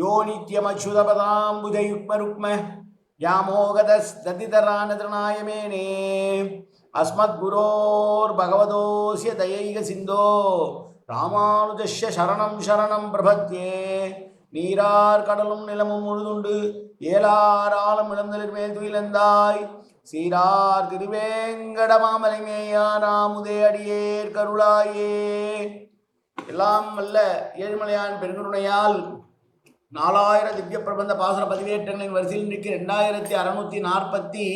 யோ நித்யமச்சுதபதாம்புஜயுக்மருக்ம யாமோகதஸ்ததிதரானதனாயமேனே அஸ்மத்குரோர் பகவதோசிய தயைக சிந்தோ ராமானுஜஸ்ய சரணம் சரணம் பிரபத்யே. நீரார் கடலும் நிலமும் முழுதுண்டு ஏலார் ஆலம் இளந்தலில் மேல் துயிலந்தாய். சீரார் திருவேங்கடமாமலை மேயாராமுதே அடியேர் கருளாயே. எல்லாம் வல்ல ஏழ்மலையான் பெருங்குணையால் நாலாயிரம் திவ்ய பிரபந்த பாசன பதிவேற்றங்களின் வரிசையில் இன்றைக்கு ரெண்டாயிரத்தி அறுநூத்தி நாற்பத்தி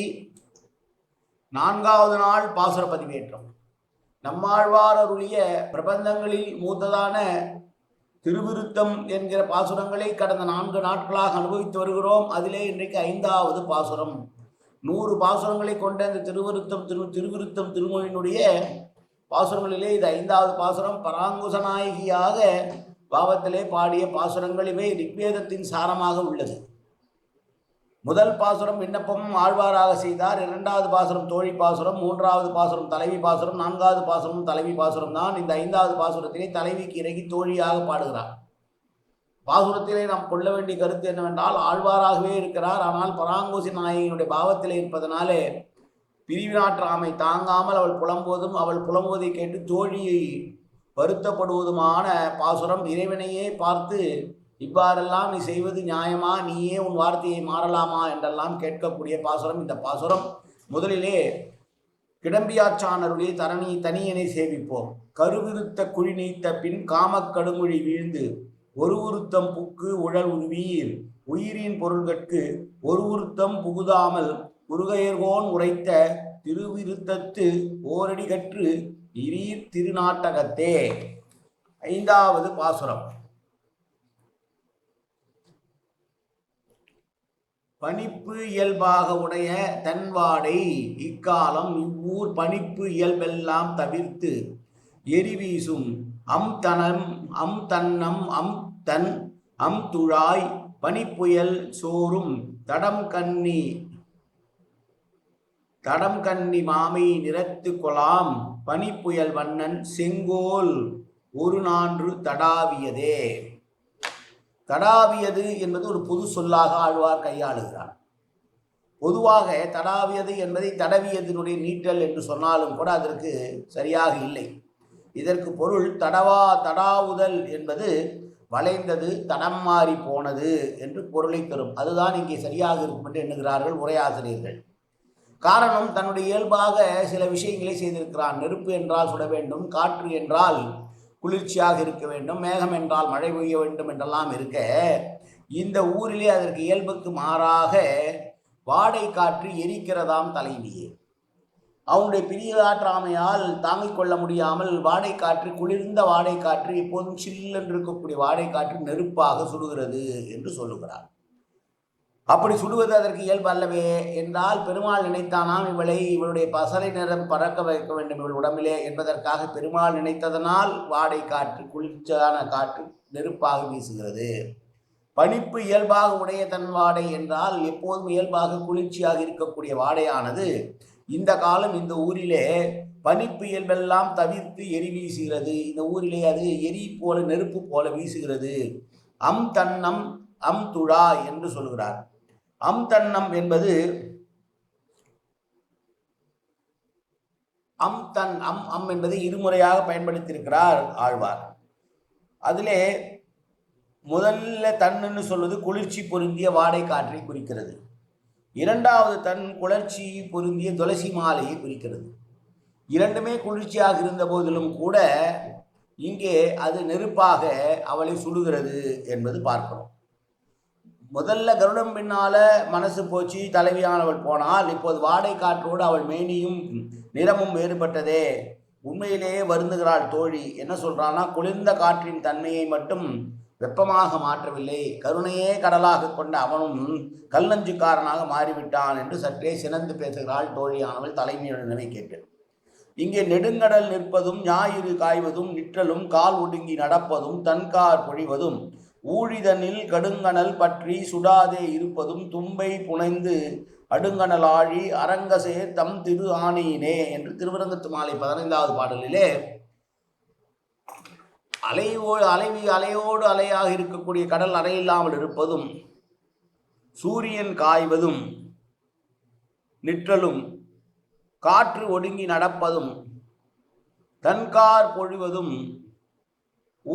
நான்காவது நாள் பாசுர பதிவேற்றம். நம்மாழ்வார் அருளிய பிரபந்தங்களில் மூத்ததான திருவிருத்தம் என்கிற பாசுரங்களை கடந்த நான்கு நாட்களாக அனுபவித்து வருகிறோம். அதிலே இன்றைக்கு ஐந்தாவது பாசுரம். நூறு பாசுரங்களை கொண்ட இந்த திருவிருத்தம் திரு திருவிருத்தம் திருமொழியினுடைய பாசுரங்களிலே இது ஐந்தாவது பாசுரம். பராங்குசநாயகியாக பாவத்திலே பாடிய பாசுரங்கள் இவை ரிக்வேதத்தின் சாரமாக உள்ளது. முதல் பாசுரம் விண்ணப்பம் ஆழ்வாராக செய்தார். இரண்டாவது பாசுரம் தோழி பாசுரம் மூன்றாவது பாசுரம் தலைவி பாசுரம் நான்காவது பாசுரம் தலைவி பாசுரம் தான். இந்த ஐந்தாவது பாசுரத்திலே தலைவிக்கு இறங்கி தோழியாக பாடுகிறார். பாசுரத்திலே நாம் கொள்ள வேண்டிய கருத்து என்னவென்றால் ஆழ்வாராகவே இருக்கிறார். ஆனால் பராங்கோசி நாயகியினுடைய பாவத்திலே இருப்பதனாலே பிரிவினாற்றாமை தாங்காமல் அவள் புலம்போதும் அவள் புலம்புவதை கேட்டு தோழியை வருத்தப்படுவதுமான பாசுரம் இறைவனையே பார்த்து இவ்வாறெல்லாம் நீ செய்வது நியாயமா? நீயே உன் வார்த்தையை மாறலாமா? என்றெல்லாம் கேட்கக்கூடிய பாசுரம் இந்த பாசுரம். முதலிலே கிடம்பியாச்சானருடைய தரணி தனியனை சேவிப்போம். கருவிருத்த குழி நீத்த பின் காமக்கடுமொழி வீழ்ந்து ஒரு உருத்தம் புக்கு உழல் உருவீர். உயிரின் பொருள்கட்கு ஒரு உருத்தம் புகுதாமல் உருகையர்கோன் உரைத்த திருவிருத்தத்து ஓரடி கற்று இரீர் திருநாட்டகத்தே. ஐந்தாவது பாசுரம். பணிப்பு இயல்பாக உடைய தன்வாடை இக்காலம் இவ்வூர் பணிப்பு இயல்பெல்லாம் தவிர்த்து எரிவீசும் அம் தனம் அம் தன்னம் அம் தன் அம் துழாய் பனிப்புயல் சோறும் தடம் கண்ணி தடம் கண்ணி மாமை நிறத்து கொலாம். பனிப்புயல் வண்ணன் செங்கோல் ஒரு நான்று தடாவியதே. தடாவியது என்பது ஒரு பொது சொல்லாக ஆழ்வார் கையாளுகிறார். பொதுவாக தடாவியது என்பதை தடவியதனுடைய நீட்டல் என்று சொன்னாலும் கூட அதற்கு சரியாக இல்லை. இதற்கு பொருள் தடவா தடாவுதல் என்பது வளைந்தது தடம் மாறி போனது என்று பொருளை தரும். அதுதான் இங்கே சரியாக இருக்கும் என்று எண்ணுகிறார்கள் உரையாசிரியர்கள். காரணம் தன்னுடைய இயல்பாக சில விஷயங்களை செய்திருக்கிறான். நெருப்பு என்றால் சுட வேண்டும் காற்று என்றால் குளிர்ச்சியாக இருக்க வேண்டும் மேகம் என்றால் மழை பெய்ய வேண்டும் என்றெல்லாம் இருக்க இந்த ஊரிலே அதற்கு இயல்புக்கு மாறாக வாடை காற்று எரிக்கிறதாம் தலைவியே. அவனுடைய பிரிய காற்றாமையால் தாங்கிக் கொள்ள முடியாமல் வாடை காற்று குளிர்ந்த வாடை காற்று எப்போதும் சில்லென்று இருக்கக்கூடிய வாடை காற்று நெருப்பாக சுடுகிறது என்று சொல்லுகிறார். அப்படி சுடுவது அதற்கு இயல்பு அல்லவே என்றால் பெருமாள் நினைத்தானாம் இவளை இவளுடைய பசலை நிறம் பறக்க வைக்க வேண்டும். இவள் உடம்பிலே என்பதற்காக பெருமாள் நினைத்ததனால் வாடை காற்று குளிர்ச்சியான காற்று நெருப்பாக வீசுகிறது. பனிப்பு இயல்பாக உடைய தன் வாடை என்றால் எப்போதும் இயல்பாக குளிர்ச்சியாக இருக்கக்கூடிய வாடையானது. இந்த காலம் இந்த ஊரிலே பனிப்பு இயல்பெல்லாம் தவிர்த்து எரி வீசுகிறது. இந்த ஊரிலே அது எரி போல நெருப்பு போல வீசுகிறது. அம் தன்னம் அம் துழா என்று சொல்கிறார். அம் தன்னம் என்பது அம் தன் அம் அம் என்பதை இருமுறையாக பயன்படுத்தியிருக்கிறார் ஆழ்வார். அதிலே முதல்ல தன்னுன்னு சொல்வது குளிர்ச்சி பொருந்திய வாடை காற்றை குறிக்கிறது. இரண்டாவது தன் குளிர்ச்சி பொருந்திய துளசி மாலையை குறிக்கிறது. இரண்டுமே குளிர்ச்சியாக இருந்த போதிலும் கூட இங்கே அது நெருப்பாக அவளை சுடுகிறது என்பது பார்க்கிறோம். முதல்ல கருடம் பின்னால மனசு போச்சு தலைவியானவள் போனால் இப்போது வாடை காற்றோடு அவள் மேனியும் நிறமும் வேறுபட்டதே. உண்மையிலேயே வருந்துகிறாள் தோழி. என்ன சொல்றான்னா குளிர்ந்த காற்றின் தன்மையை மட்டும் வெப்பமாக மாற்றவில்லை. கருணையே கடலாக கொண்ட அவனும் கல்லஞ்சுக்காரனாக மாறிவிட்டான் என்று சற்றே சினந்து பேசுகிறாள் தோழியானவள் தலைமையுடனே கேட்டு இங்கே நெடுங்கடல் நிற்பதும் ஞாயிறு காய்வதும் நிற்றலும் கால் ஒடுங்கி நடப்பதும் தன்கார் பொழிவதும் ஊழிதனில் கடுங்கணல் பற்றி சுடாதே இருப்பதும் தும்பை புனைந்து அடுங்கணல் ஆழி அரங்கசே தம் திரு ஆணையினே என்று திருவரங்கத்து மாலை பதினைந்தாவது பாடலிலே அலைவோ அலைவி அலையோடு அலையாக இருக்கக்கூடிய கடல் அலையில்லாமல் இருப்பதும் சூரியன் காய்வதும் நிற்றலும் காற்று ஒடுங்கி நடப்பதும் தன்கார் பொழிவதும்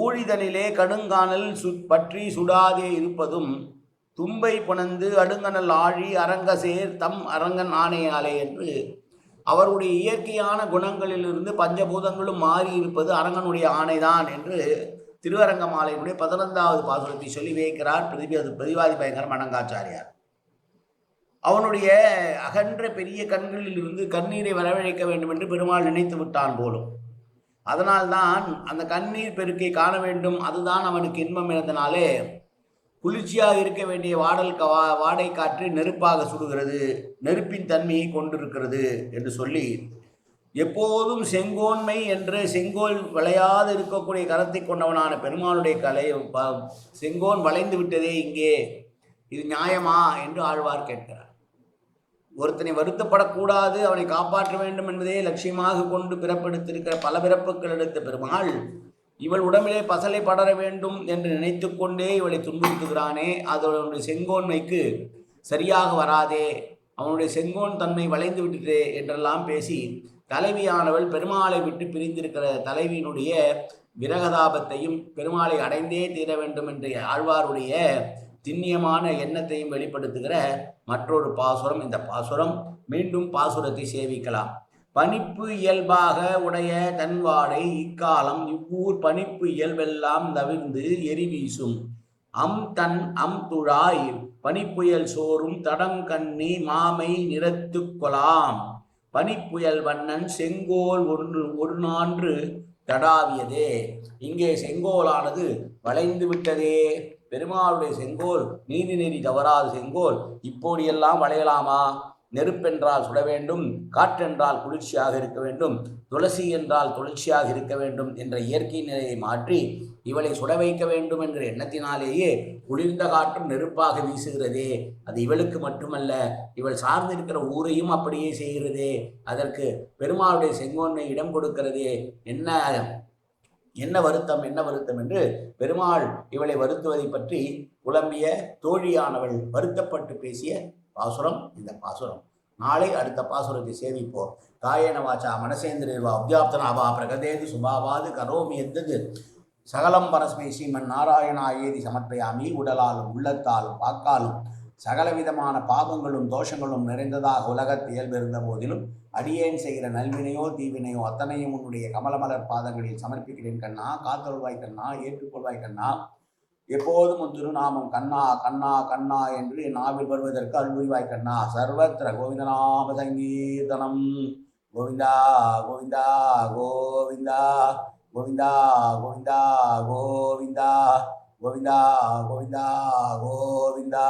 ஊழிதனிலே கடுங்கானல் சு பற்றி சுடாதே இருப்பதும் தும்பை புணந்து அடுங்கனல் ஆழி அரங்கசேர் தம் அரங்கன் ஆணையாலே என்று. அவருடைய இயற்கையான குணங்களிலிருந்து பஞ்சபூதங்களும் மாறி இருப்பது அரங்கனுடைய ஆணைதான் என்று திருவரங்க மாலையினுடைய பதினைந்தாவது பாசுரத்தை சொல்லி வைக்கிறார் பிரதிபி அது பிரதிவாதி பயங்கர மணங்காச்சாரியார் அவனுடைய அகன்ற பெரிய கண்களில் இருந்து கண்ணீரை வரவழைக்க வேண்டும் என்று பெருமாள் நினைத்து விட்டான் போலும். அதனால்தான் அந்த கண்ணீர் பெருக்கை காண வேண்டும். அதுதான் அவனுக்கு இன்பம் இருந்தனாலே குளிர்ச்சியாக இருக்க வேண்டிய வாடல் கவா வாடை காற்று நெருப்பாக சுடுகிறது. நெருப்பின் தன்மையை கொண்டிருக்கிறது என்று சொல்லி எப்போதும் செங்கோன்மை என்று செங்கோல் விளையாது இருக்கக்கூடிய கரத்தை கொண்டவனான பெருமானுடைய கலை செங்கோன் வளைந்து விட்டதே இங்கே. இது நியாயமா? என்று ஆழ்வார் கேட்கிறார். ஒருத்தனை வருத்தப்படக்கூடாது அவனை காப்பாற்ற வேண்டும் என்பதே லட்சியமாக கொண்டு பிறப்பெடுத்திருக்கிற பல பிறப்புகள் எடுத்த பெருமாள். இவள் உடம்பிலே பசலை படர வேண்டும் என்று நினைத்து கொண்டே இவளை துன்புறுத்துகிறானே அதனுடைய செங்கோன்மைக்கு சரியாக வராதே அவனுடைய செங்கோன் தன்மை வளைந்து விட்டுட்டே என்றெல்லாம் பேசி தலைவியானவள் பெருமாளை விட்டு பிரிந்திருக்கிற தலைவியினுடைய விரகதாபத்தையும் பெருமாளை அடைந்தே தீர வேண்டும் என்ற ஆழ்வாருடைய திண்ணியமான எண்ணத்தையும் வெளிப்படுத்துகிற மற்றொரு பாசுரம். இந்த பாசுரம் மீண்டும் பாசுரத்தை சேவிக்கலாம். பனிப்பு இயல்பாக உடைய தன்வாடை இக்காலம் இவ்வூர் பனிப்பு இயல்பெல்லாம் தவிர்ந்து எரி வீசும். அம் தன் அம் துழாய் பனிப்புயல் சோறும் தடங்கண்ணி மாமை நிறத்து கொலாம். பனிப்புயல் வண்ணன் செங்கோல் ஒன்று ஒரு நான்று தடாவியதே. இங்கே செங்கோலானது வளைந்து விட்டதே. பெருமாளுடைய செங்கோல் நீதி நெறி தவறாத செங்கோல். இப்போடியெல்லாம் வளையலாமா? நெருப்பென்றால் சுட வேண்டும் காற்றென்றால் குளிர்ச்சியாக இருக்க வேண்டும் துளசி என்றால் துளிர்ச்சியாக இருக்க வேண்டும் என்ற இயற்கை நிலையை மாற்றி இவளை சுட வைக்க வேண்டும் என்ற எண்ணத்தினாலேயே குளிர்ந்த காற்றும் நெருப்பாக வீசுகிறதே. அது இவளுக்கு மட்டுமல்ல இவள் சார்ந்திருக்கிற ஊரையும் அப்படியே செய்கிறதே. அதற்கு பெருமாளுடைய செங்கோன்மை இடம் கொடுக்கிறதே. என்ன என்ன வருத்தம் என்ன வருத்தம் என்று பெருமாள் இவளை வருத்துவதை பற்றி புலம்பிய தோழியானவள் வருத்தப்பட்டு பேசிய பாசுரம் இந்த பாசுரம். நாளை அடுத்த பாசுரத்தை சேவிப்போம் காயன வாச்சா மனசேந்திரேவா உத்யாப்தனாவா பிரகதேதி சுபாவாது கரோமி எந்தது? சகலம் பரஸ்மை ஸ்ரீமன் நாராயணா ஏதி சமர்ப்பயாமி உடலாலும் உள்ளத்தாலும் வாக்காலும் சகலவிதமான பாபங்களும் தோஷங்களும் நிறைந்ததாக உலகத்து இயல்பிருந்த போதிலும் அடியேன் செய்கிற நல்வினையோ தீவினையோ அத்தனையும் உன்னுடைய கமலமலர் பாதங்களில் சமர்ப்பிக்கிறேன் கண்ணா காத்தொழுவாய் கண்ணா ஏற்றுக்கொள்வாய் கண்ணா. எப்போதும் உன் திருநாமம் கண்ணா கண்ணா கண்ணா என்று என் நாவில் வருவதற்கு அல்புரிவாய் கண்ணா. சர்வத்திர கோவிந்தநாம சங்கீர்த்தனம். கோவிந்தா கோவிந்தா கோவிந்தா கோவிந்தா கோவிந்தா கோவிந்தா கோவிந்தா கோவிந்தா கோவிந்தா.